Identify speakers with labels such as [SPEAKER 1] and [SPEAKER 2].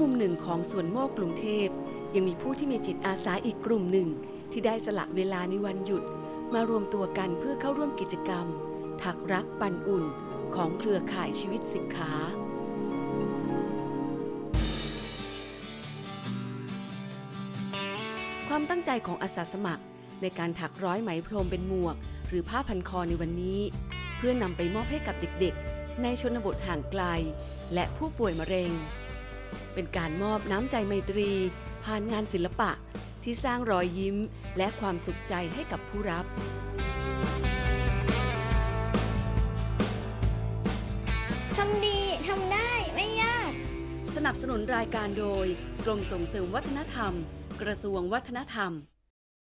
[SPEAKER 1] มุมหนึ่งของสวนโมกกรุงเทพ ยังมีผู้ที่มีจิตอาสาอีกกลุ่มหนึ่ง ที่ได้สละเวลาในวันหยุด มารวมตัวกันเพื่อเข้าร่วมกิจกรรม ถักรักปันอุ่นของเครือข่ายชีวิตสินค้าความตั้งใจของอาสาสมัคร ในการถักร้อยไหมพรมเป็นหมวก หรือผ้าพันคอในวันนี้ เพื่อนำไปมอบให้กับเด็กๆ ในชนบทห่างไกล และผู้ป่วยมะเร็ง เป็นการมอบน้ำใจไมตรี ผ่านงานศิลปะที่สร้างรอยยิ้มและความสุขใจให้กับผู้รับ
[SPEAKER 2] ทำดี ทำได้ไม่ยาก
[SPEAKER 1] สนับสนุนรายการโดย กรมส่งเสริมวัฒนธรรม กระทรวงวัฒนธรรม